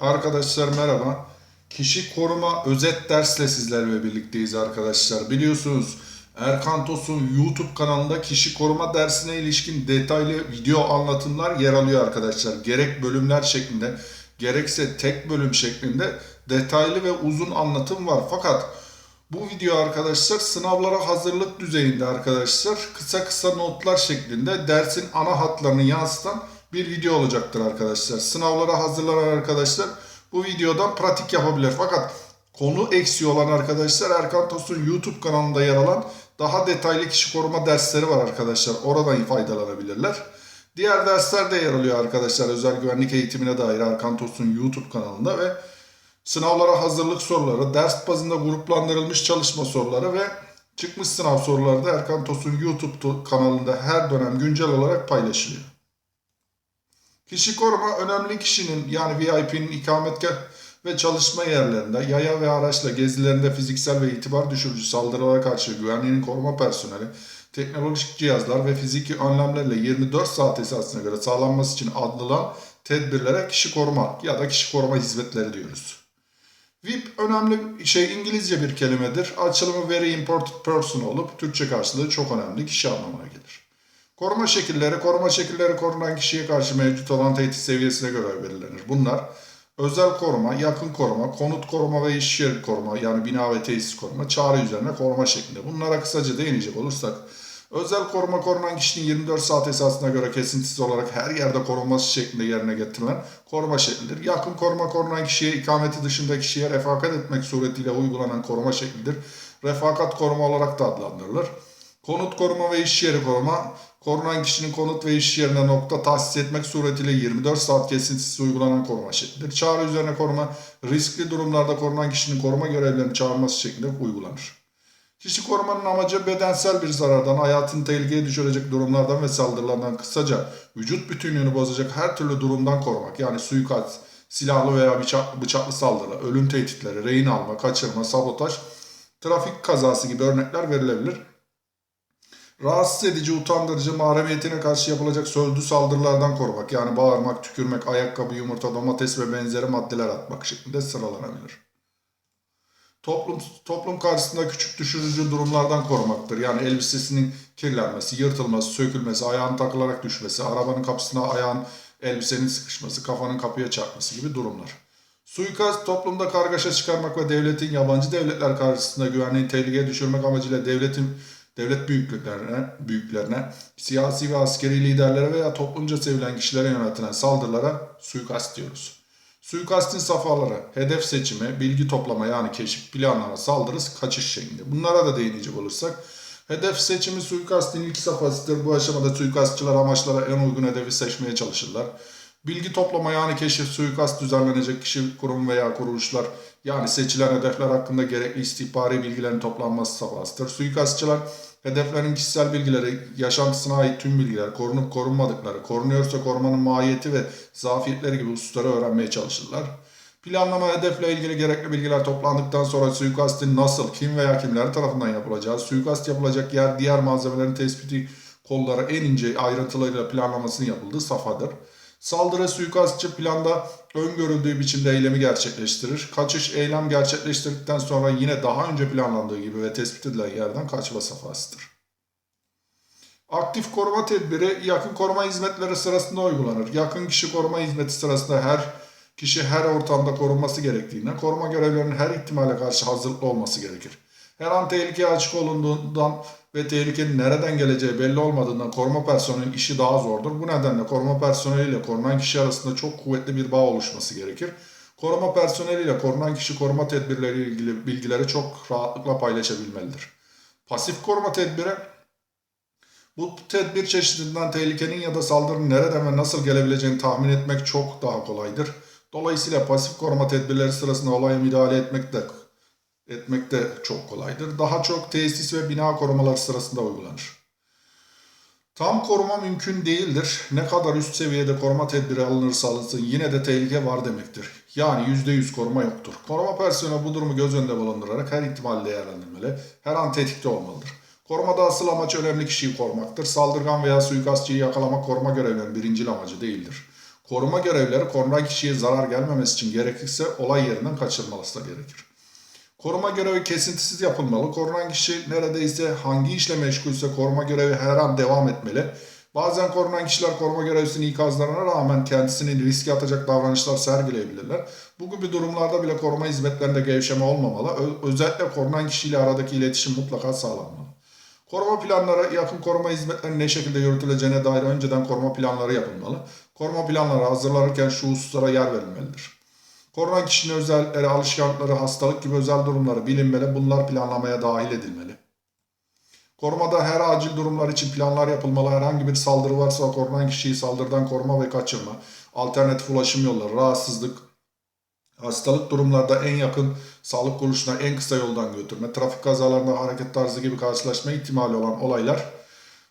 Arkadaşlar merhaba. Kişi koruma özet dersle sizlerle birlikteyiz arkadaşlar. Biliyorsunuz Erkan Tos'un YouTube kanalında kişi koruma dersine ilişkin detaylı video anlatımlar yer alıyor arkadaşlar. Gerek bölümler şeklinde gerekse tek bölüm şeklinde detaylı ve uzun anlatım var. Fakat bu video arkadaşlar sınavlara hazırlık düzeyinde arkadaşlar kısa kısa notlar şeklinde dersin ana hatlarını yansıtan bir video olacaktır arkadaşlar. Sınavlara hazırlanan arkadaşlar bu videodan pratik yapabilir. Fakat konu eksiği olan arkadaşlar Erkan Tos'un YouTube kanalında yer alan daha detaylı kişi koruma dersleri var arkadaşlar. Oradan faydalanabilirler. Diğer dersler de yer alıyor arkadaşlar. Özel güvenlik eğitimine dair Erkan Tos'un YouTube kanalında ve sınavlara hazırlık soruları, ders bazında gruplandırılmış çalışma soruları ve çıkmış sınav soruları da Erkan Tos'un YouTube kanalında her dönem güncel olarak paylaşılıyor. Kişi koruma önemli kişinin yani VIP'nin ikametgah ve çalışma yerlerinde yaya ve araçla gezilerinde fiziksel ve itibar düşürücü saldırılara karşı güvenliğini koruma personeli, teknolojik cihazlar ve fiziki önlemlerle 24 saat esasına göre sağlanması için adılan tedbirlere kişi koruma ya da kişi koruma hizmetleri diyoruz. VIP önemli şey İngilizce bir kelimedir. Açılımı very important person olup Türkçe karşılığı çok önemli kişi anlamına gelir. Koruma şekilleri, koruma şekilleri korunan kişiye karşı mevcut olan tehdit seviyesine göre belirlenir. Bunlar özel koruma, yakın koruma, konut koruma ve iş yeri koruma yani bina ve tesis koruma, çağrı üzerine koruma şeklinde. Bunlara kısaca değinecek olursak özel koruma korunan kişinin 24 saat esasına göre kesintisiz olarak her yerde korunması şeklinde yerine getirilen koruma şeklidir. Yakın koruma korunan kişiye ikameti dışında kişiye refakat etmek suretiyle uygulanan koruma şeklidir. Refakat koruma olarak da adlandırılır. Konut koruma ve iş yeri koruma, korunan kişinin konut ve iş yerine nokta tahsis etmek suretiyle 24 saat kesintisiz uygulanan koruma şeklidir. Çağrı üzerine koruma, riskli durumlarda korunan kişinin koruma görevlerini çağırması şeklinde uygulanır. Kişi korumanın amacı bedensel bir zarardan, hayatını tehlikeye düşürecek durumlardan ve saldırılardan kısaca vücut bütünlüğünü bozacak her türlü durumdan korumak. Yani suikast, silahlı veya bıçak, bıçaklı saldırı, ölüm tehditleri, rehin alma, kaçırma, sabotaj, trafik kazası gibi örnekler verilebilir rahatsız edici, utandırıcı, mahremiyetine karşı yapılacak sözlü saldırılardan korumak. Yani bağırmak, tükürmek, ayakkabı, yumurta, domates ve benzeri maddeler atmak şeklinde sıralanabilir. Toplum, toplum karşısında küçük düşürücü durumlardan korumaktır. Yani elbisesinin kirlenmesi, yırtılması, sökülmesi, ayağın takılarak düşmesi, arabanın kapısına ayağın elbisenin sıkışması, kafanın kapıya çarpması gibi durumlar. Suikast toplumda kargaşa çıkarmak ve devletin yabancı devletler karşısında güvenliği tehlikeye düşürmek amacıyla devletin devlet büyüklüklerine, büyüklerine, siyasi ve askeri liderlere veya toplumca sevilen kişilere yöneltilen saldırılara suikast diyoruz. Suikastin safhaları, hedef seçimi, bilgi toplama yani keşif, planlama, saldırı, kaçış şeklinde. Bunlara da değinecek olursak, hedef seçimi suikastin ilk safhasıdır. Bu aşamada suikastçılar amaçlara en uygun hedefi seçmeye çalışırlar. Bilgi toplama yani keşif, suikast düzenlenecek kişi, kurum veya kuruluşlar yani seçilen hedefler hakkında gerekli istihbari bilgilerin toplanması safhasıdır. Suikastçılar hedeflerin kişisel bilgileri, yaşantısına ait tüm bilgiler, korunup korunmadıkları, korunuyorsa korumanın mahiyeti ve zafiyetleri gibi hususları öğrenmeye çalışırlar. Planlama hedefle ilgili gerekli bilgiler toplandıktan sonra suikastin nasıl, kim veya kimler tarafından yapılacağı, suikast yapılacak yer, diğer malzemelerin tespiti kolları en ince ayrıntılarıyla planlamasının yapıldığı safhadır. Saldırı suikastçı planda öngörüldüğü biçimde eylemi gerçekleştirir. Kaçış eylem gerçekleştirdikten sonra yine daha önce planlandığı gibi ve tespit edilen yerden kaçma safhasıdır. Aktif koruma tedbiri yakın koruma hizmetleri sırasında uygulanır. Yakın kişi koruma hizmeti sırasında her kişi her ortamda korunması gerektiğinden koruma görevlerinin her ihtimale karşı hazırlıklı olması gerekir. Her an tehlikeye açık olunduğundan ve tehlikenin nereden geleceği belli olmadığından koruma personelinin işi daha zordur. Bu nedenle koruma personeliyle korunan kişi arasında çok kuvvetli bir bağ oluşması gerekir. Koruma personeliyle korunan kişi koruma tedbirleriyle ilgili bilgileri çok rahatlıkla paylaşabilmelidir. Pasif koruma tedbiri bu tedbir çeşidinden tehlikenin ya da saldırının nereden ve nasıl gelebileceğini tahmin etmek çok daha kolaydır. Dolayısıyla pasif koruma tedbirleri sırasında olaya müdahale etmek de etmek de çok kolaydır. Daha çok tesis ve bina korumaları sırasında uygulanır. Tam koruma mümkün değildir. Ne kadar üst seviyede koruma tedbiri alınırsa alınsın yine de tehlike var demektir. Yani %100 koruma yoktur. Koruma personeli bu durumu göz önünde bulundurarak her ihtimal değerlendirmeli, her an tetikte olmalıdır. Korumada asıl amaç önemli kişiyi korumaktır. Saldırgan veya suikastçıyı yakalamak koruma görevlerinin birincil amacı değildir. Koruma görevlileri korunan kişiye zarar gelmemesi için gerekirse olay yerinden kaçırılması da gerekir. Koruma görevi kesintisiz yapılmalı. Korunan kişi neredeyse hangi işle meşgulse koruma görevi her an devam etmeli. Bazen korunan kişiler koruma görevlisinin ikazlarına rağmen kendisini riske atacak davranışlar sergileyebilirler. Bu gibi durumlarda bile koruma hizmetlerinde gevşeme olmamalı. Özellikle korunan kişiyle aradaki iletişim mutlaka sağlanmalı. Koruma planları yakın koruma hizmetlerinin ne şekilde yürütüleceğine dair önceden koruma planları yapılmalı. Koruma planları hazırlanırken şu hususlara yer verilmelidir. Korunan kişinin özellikleri, alışkanlıkları, hastalık gibi özel durumları bilinmeli. Bunlar planlamaya dahil edilmeli. Korumada her acil durumlar için planlar yapılmalı. Herhangi bir saldırı varsa korunan kişiyi saldırıdan koruma ve kaçırma, alternatif ulaşım yolları, rahatsızlık, hastalık durumlarda en yakın sağlık kuruluşuna en kısa yoldan götürme, trafik kazalarında hareket tarzı gibi karşılaşma ihtimali olan olaylar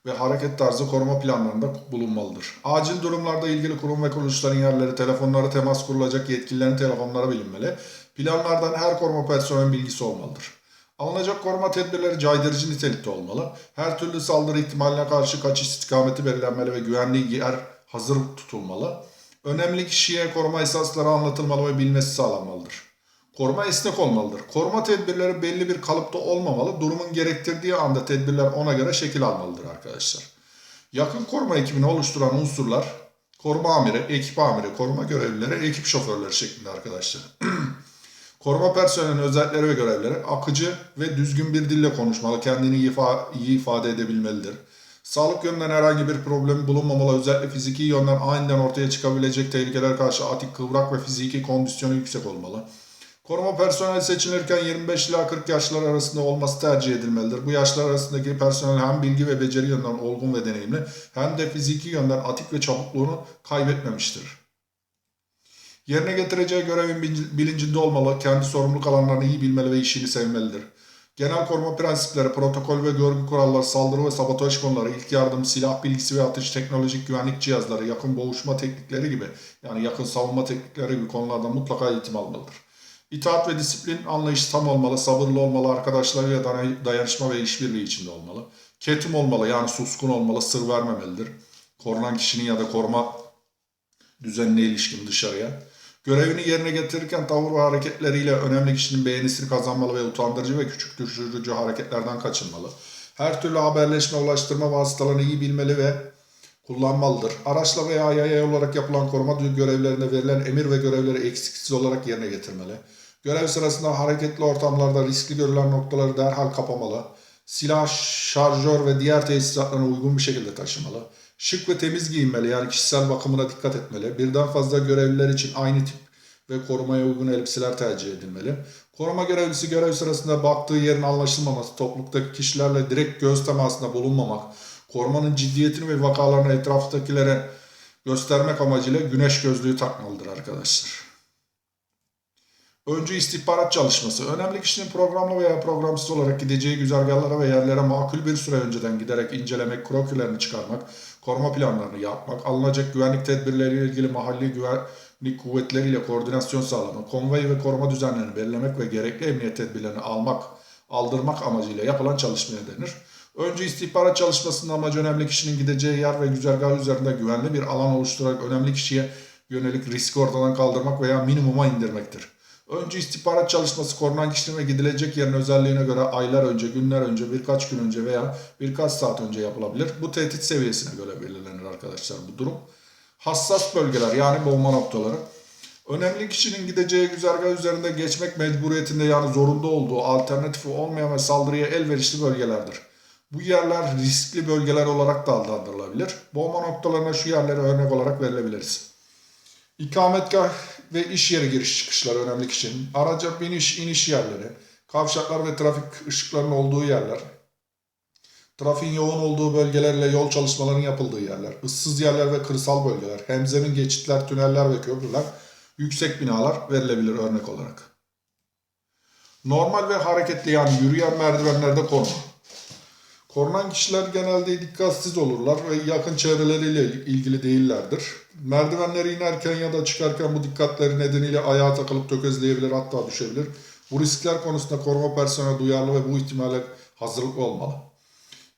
ve hareket tarzı koruma planlarında bulunmalıdır. Acil durumlarda ilgili kurum ve kuruluşların yerleri, telefonlara temas kurulacak yetkililerin telefonları bilinmeli. Planlardan her koruma personelinin bilgisi olmalıdır. Alınacak koruma tedbirleri caydırıcı nitelikte olmalı. Her türlü saldırı ihtimaline karşı kaçış istikameti belirlenmeli ve güvenli yer hazır tutulmalı. Önemli kişiye koruma esasları anlatılmalı ve bilmesi sağlanmalıdır. Koruma esnek olmalıdır. Koruma tedbirleri belli bir kalıpta olmamalı. Durumun gerektirdiği anda tedbirler ona göre şekil almalıdır arkadaşlar. Yakın koruma ekibini oluşturan unsurlar koruma amiri, ekip amiri, koruma görevlileri, ekip şoförleri şeklinde arkadaşlar. Koruma personelinin özellikleri ve görevleri akıcı ve düzgün bir dille konuşmalı, kendini iyi, ifa- iyi ifade edebilmelidir. Sağlık yönünden herhangi bir problem bulunmamalı, özellikle fiziki yönden aniden ortaya çıkabilecek tehlikelere karşı atik, kıvrak ve fiziki kondisyonu yüksek olmalı. Koruma personeli seçilirken 25 ila 40 yaşlar arasında olması tercih edilmelidir. Bu yaşlar arasındaki personel hem bilgi ve beceri yönden olgun ve deneyimli hem de fiziki yönden atik ve çabukluğunu kaybetmemiştir. Yerine getireceği görevin bil- bilincinde olmalı, kendi sorumluluk alanlarını iyi bilmeli ve işini sevmelidir. Genel koruma prensipleri, protokol ve görgü kuralları, saldırı ve sabotaj konuları, ilk yardım, silah bilgisi ve atış, teknolojik güvenlik cihazları, yakın boğuşma teknikleri gibi yani yakın savunma teknikleri gibi konularda mutlaka eğitim almalıdır. İtaat ve disiplin anlayışı tam olmalı, sabırlı olmalı, arkadaşlarıyla day- dayanışma ve işbirliği içinde olmalı. Ketum olmalı yani suskun olmalı, sır vermemelidir. Korunan kişinin ya da koruma düzenine ilişkin dışarıya. Görevini yerine getirirken tavır ve hareketleriyle önemli kişinin beğenisini kazanmalı ve utandırıcı ve küçük düşürücü hareketlerden kaçınmalı. Her türlü haberleşme, ulaştırma vasıtalarını iyi bilmeli ve kullanmalıdır. Araçla veya yaya olarak yapılan koruma görevlerinde verilen emir ve görevleri eksiksiz olarak yerine getirmeli. Görev sırasında hareketli ortamlarda riskli görülen noktaları derhal kapamalı. Silah, şarjör ve diğer tesisatlarına uygun bir şekilde taşımalı. Şık ve temiz giyinmeli yani kişisel bakımına dikkat etmeli. Birden fazla görevliler için aynı tip ve korumaya uygun elbiseler tercih edilmeli. Koruma görevlisi görev sırasında baktığı yerin anlaşılmaması, topluluktaki kişilerle direkt göz temasında bulunmamak, korumanın ciddiyetini ve vakalarını etraftakilere göstermek amacıyla güneş gözlüğü takmalıdır arkadaşlar. Öncü istihbarat çalışması. Önemli kişinin programlı veya programsız olarak gideceği güzergahlara ve yerlere makul bir süre önceden giderek incelemek, krokülerini çıkarmak, koruma planlarını yapmak, alınacak güvenlik tedbirleriyle ilgili mahalli güvenlik kuvvetleriyle koordinasyon sağlamak, konvoy ve koruma düzenlerini belirlemek ve gerekli emniyet tedbirlerini almak, aldırmak amacıyla yapılan çalışmaya denir. Önce istihbarat çalışmasının amacı önemli kişinin gideceği yer ve güzergah üzerinde güvenli bir alan oluşturarak önemli kişiye yönelik riski ortadan kaldırmak veya minimuma indirmektir. Önce istihbarat çalışması korunan kişinin gidilecek yerin özelliğine göre aylar önce, günler önce, birkaç gün önce veya birkaç saat önce yapılabilir. Bu tehdit seviyesine göre belirlenir arkadaşlar bu durum. Hassas bölgeler yani bomba noktaları. Önemli kişinin gideceği güzergah üzerinde geçmek mecburiyetinde yani zorunda olduğu alternatifi olmayan ve saldırıya elverişli bölgelerdir. Bu yerler riskli bölgeler olarak da adlandırılabilir. Bomba noktalarına şu yerlere örnek olarak verilebiliriz. İkametgah ve iş yeri giriş çıkışları önemli kişinin. Araca biniş iniş yerleri. Kavşaklar ve trafik ışıklarının olduğu yerler. Trafiğin yoğun olduğu bölgelerle yol çalışmalarının yapıldığı yerler. ıssız yerler ve kırsal bölgeler. Hemzemin geçitler, tüneller ve köprüler. Yüksek binalar verilebilir örnek olarak. Normal ve hareketli yani yürüyen merdivenlerde koruma. Korunan kişiler genelde dikkatsiz olurlar ve yakın çevreleriyle ilgili değillerdir. Merdivenleri inerken ya da çıkarken bu dikkatleri nedeniyle ayağa takılıp tökezleyebilir hatta düşebilir. Bu riskler konusunda koruma personeli duyarlı ve bu ihtimale hazırlıklı olmalı.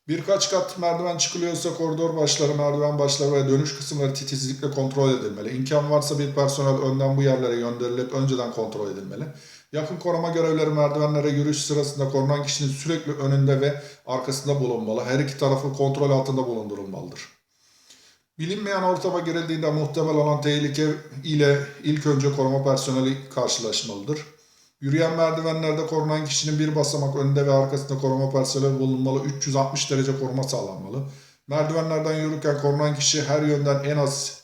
Birkaç kat merdiven çıkılıyorsa koridor başları, merdiven başları ve dönüş kısımları titizlikle kontrol edilmeli. İmkan varsa bir personel önden bu yerlere gönderilip önceden kontrol edilmeli. Yakın koruma görevleri merdivenlere yürüyüş sırasında korunan kişinin sürekli önünde ve arkasında bulunmalı. Her iki tarafı kontrol altında bulundurulmalıdır. Bilinmeyen ortama girildiğinde muhtemel olan tehlike ile ilk önce koruma personeli karşılaşmalıdır. Yürüyen merdivenlerde korunan kişinin bir basamak önünde ve arkasında koruma personeli bulunmalı. 360 derece koruma sağlanmalı. Merdivenlerden yürürken korunan kişi her yönden en az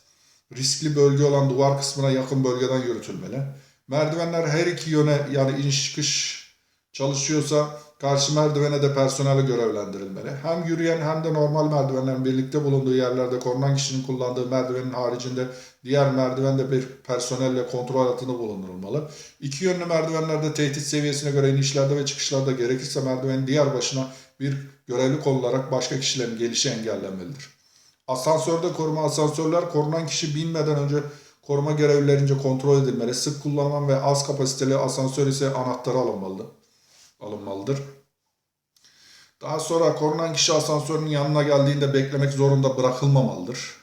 riskli bölge olan duvar kısmına yakın bölgeden yürütülmeli. Merdivenler her iki yöne yani iniş çıkış çalışıyorsa karşı merdivene de personeli görevlendirilmeli. Hem yürüyen hem de normal merdivenlerin birlikte bulunduğu yerlerde korunan kişinin kullandığı merdivenin haricinde diğer merdivende bir personelle kontrol altında bulundurulmalı. İki yönlü merdivenlerde tehdit seviyesine göre inişlerde ve çıkışlarda gerekirse merdivenin diğer başına bir görevli konularak başka kişilerin gelişi engellenmelidir. Asansörde koruma asansörler korunan kişi binmeden önce koruma görevlilerince kontrol edilmeli. Sık kullanılan ve az kapasiteli asansör ise anahtarı alınmalı, alınmalıdır. Daha sonra korunan kişi asansörün yanına geldiğinde beklemek zorunda bırakılmamalıdır.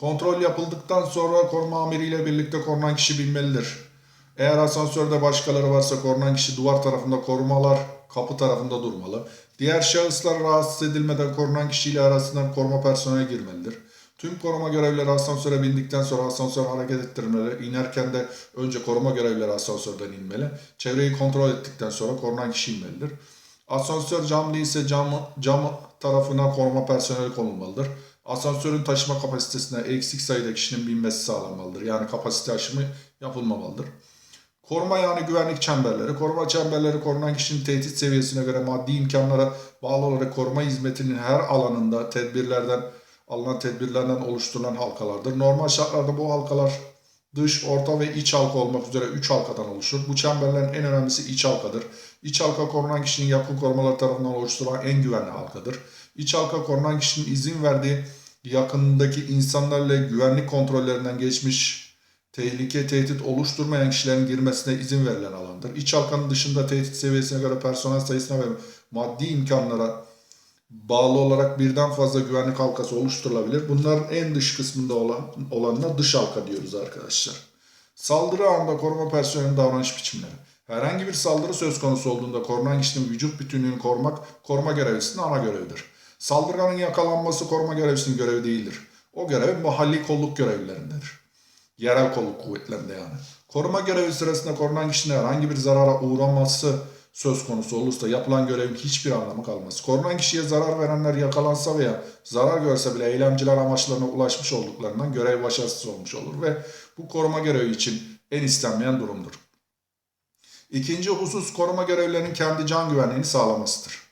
Kontrol yapıldıktan sonra koruma amiriyle birlikte korunan kişi binmelidir. Eğer asansörde başkaları varsa korunan kişi duvar tarafında korumalar kapı tarafında durmalı. Diğer şahıslar rahatsız edilmeden korunan kişiyle arasından koruma personeli girmelidir. Tüm koruma görevlileri asansöre bindikten sonra asansör hareket ettirmeli. İnerken de önce koruma görevlileri asansörden inmeli. Çevreyi kontrol ettikten sonra korunan kişi inmelidir. Asansör camlı ise cam, cam tarafına koruma personeli konulmalıdır. Asansörün taşıma kapasitesine eksik sayıda kişinin binmesi sağlanmalıdır. Yani kapasite aşımı yapılmamalıdır. Koruma yani güvenlik çemberleri. Koruma çemberleri korunan kişinin tehdit seviyesine göre maddi imkanlara bağlı olarak koruma hizmetinin her alanında tedbirlerden alınan tedbirlerden oluşturulan halkalardır. Normal şartlarda bu halkalar dış, orta ve iç halka olmak üzere 3 halkadan oluşur. Bu çemberlerin en önemlisi iç halkadır. İç halka korunan kişinin yakın korumalar tarafından oluşturulan en güvenli halkadır. İç halka korunan kişinin izin verdiği yakındaki insanlarla güvenlik kontrollerinden geçmiş tehlike, tehdit oluşturmayan kişilerin girmesine izin verilen alandır. İç halkanın dışında tehdit seviyesine göre personel sayısına ve maddi imkanlara bağlı olarak birden fazla güvenlik halkası oluşturulabilir. Bunların en dış kısmında olan olanına dış halka diyoruz arkadaşlar. Saldırı anında koruma personelinin davranış biçimleri. Herhangi bir saldırı söz konusu olduğunda korunan kişinin vücut bütünlüğünü korumak koruma görevlisinin ana görevidir. Saldırganın yakalanması koruma görevlisinin görevi değildir. O görev mahalli kolluk görevlilerindedir. Yerel kolluk kuvvetlerinde yani. Koruma görevi sırasında korunan kişinin herhangi bir zarara uğraması söz konusu olursa yapılan görevin hiçbir anlamı kalmaz. Korunan kişiye zarar verenler yakalansa veya zarar görse bile eylemciler amaçlarına ulaşmış olduklarından görev başarısız olmuş olur ve bu koruma görevi için en istenmeyen durumdur. İkinci husus koruma görevlilerinin kendi can güvenliğini sağlamasıdır.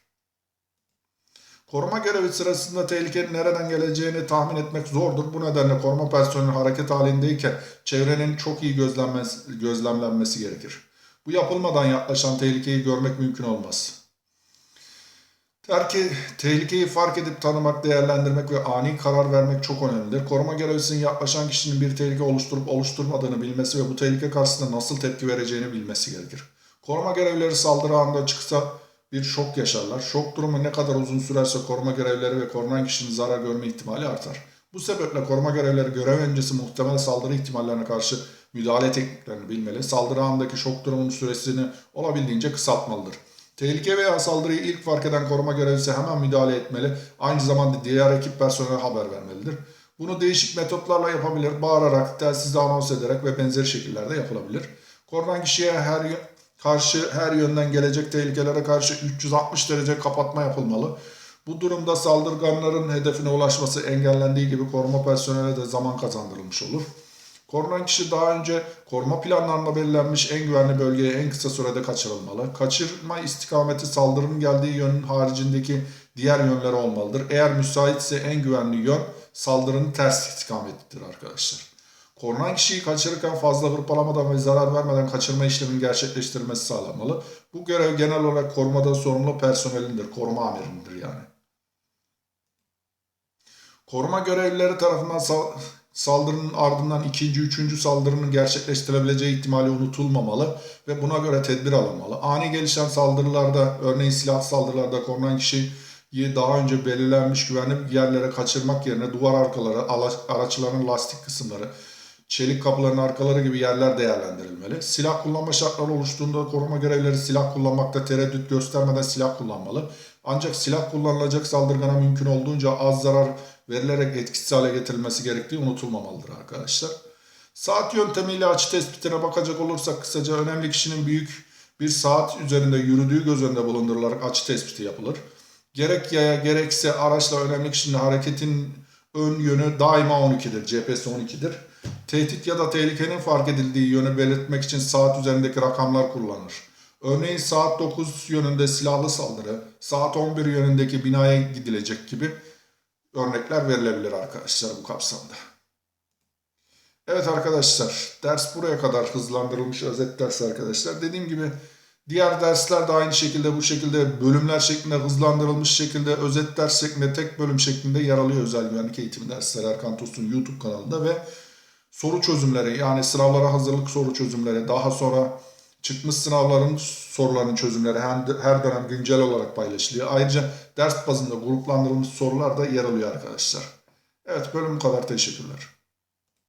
Koruma görevi sırasında tehlikenin nereden geleceğini tahmin etmek zordur. Bu nedenle koruma personeli hareket halindeyken çevrenin çok iyi gözlenmesi, gözlemlenmesi gerekir. Bu yapılmadan yaklaşan tehlikeyi görmek mümkün olmaz. Terki, tehlikeyi fark edip tanımak, değerlendirmek ve ani karar vermek çok önemlidir. Koruma görevlisinin yaklaşan kişinin bir tehlike oluşturup oluşturmadığını bilmesi ve bu tehlike karşısında nasıl tepki vereceğini bilmesi gerekir. Koruma görevlileri saldırı anında çıksa bir şok yaşarlar. Şok durumu ne kadar uzun sürerse koruma görevlileri ve korunan kişinin zarar görme ihtimali artar. Bu sebeple koruma görevlileri görev öncesi muhtemel saldırı ihtimallerine karşı müdahale tekniklerini bilmeli. Saldırı anındaki şok durumunun süresini olabildiğince kısaltmalıdır. Tehlike veya saldırıyı ilk fark eden koruma görevlisi hemen müdahale etmeli. Aynı zamanda diğer ekip personeline haber vermelidir. Bunu değişik metotlarla yapabilir. Bağırarak, telsizle anons ederek ve benzeri şekillerde yapılabilir. Korunan kişiye her karşı her yönden gelecek tehlikelere karşı 360 derece kapatma yapılmalı. Bu durumda saldırganların hedefine ulaşması engellendiği gibi koruma personeline de zaman kazandırılmış olur. Korunan kişi daha önce koruma planlarında belirlenmiş en güvenli bölgeye en kısa sürede kaçırılmalı. Kaçırma istikameti saldırının geldiği yönün haricindeki diğer yönleri olmalıdır. Eğer müsaitse en güvenli yön saldırının ters istikametidir arkadaşlar. Korunan kişiyi kaçırırken fazla hırpalamadan ve zarar vermeden kaçırma işleminin gerçekleştirilmesi sağlanmalı. Bu görev genel olarak korumadan sorumlu personelindir, koruma amirindir yani. Koruma görevlileri tarafından sal- saldırının ardından ikinci, üçüncü saldırının gerçekleştirebileceği ihtimali unutulmamalı ve buna göre tedbir alınmalı. Ani gelişen saldırılarda, örneğin silah saldırılarda korunan kişi daha önce belirlenmiş güvenli yerlere kaçırmak yerine duvar arkaları, ala- araçların lastik kısımları, çelik kapıların arkaları gibi yerler değerlendirilmeli. Silah kullanma şartları oluştuğunda koruma görevlileri silah kullanmakta tereddüt göstermeden silah kullanmalı. Ancak silah kullanılacak saldırgana mümkün olduğunca az zarar verilerek etkisiz hale getirilmesi gerektiği unutulmamalıdır arkadaşlar. Saat yöntemiyle açı tespitine bakacak olursak kısaca önemli kişinin büyük bir saat üzerinde yürüdüğü göz önünde bulundurularak açı tespiti yapılır. Gerek yaya gerekse araçla önemli kişinin hareketin ön yönü daima 12'dir. GPS 12'dir. Tehdit ya da tehlikenin fark edildiği yönü belirtmek için saat üzerindeki rakamlar kullanılır. Örneğin saat 9 yönünde silahlı saldırı, saat 11 yönündeki binaya gidilecek gibi örnekler verilebilir arkadaşlar bu kapsamda. Evet arkadaşlar ders buraya kadar hızlandırılmış özet ders arkadaşlar. Dediğim gibi diğer dersler de aynı şekilde bu şekilde bölümler şeklinde hızlandırılmış şekilde özet ders şeklinde tek bölüm şeklinde yer alıyor özel güvenlik eğitimi dersleri Erkan Tos'un YouTube kanalında ve soru çözümleri yani sınavlara hazırlık soru çözümleri daha sonra çıkmış sınavların sorularının çözümleri her, dönem güncel olarak paylaşılıyor. Ayrıca ders bazında gruplandırılmış sorular da yer alıyor arkadaşlar. Evet bölüm kadar teşekkürler.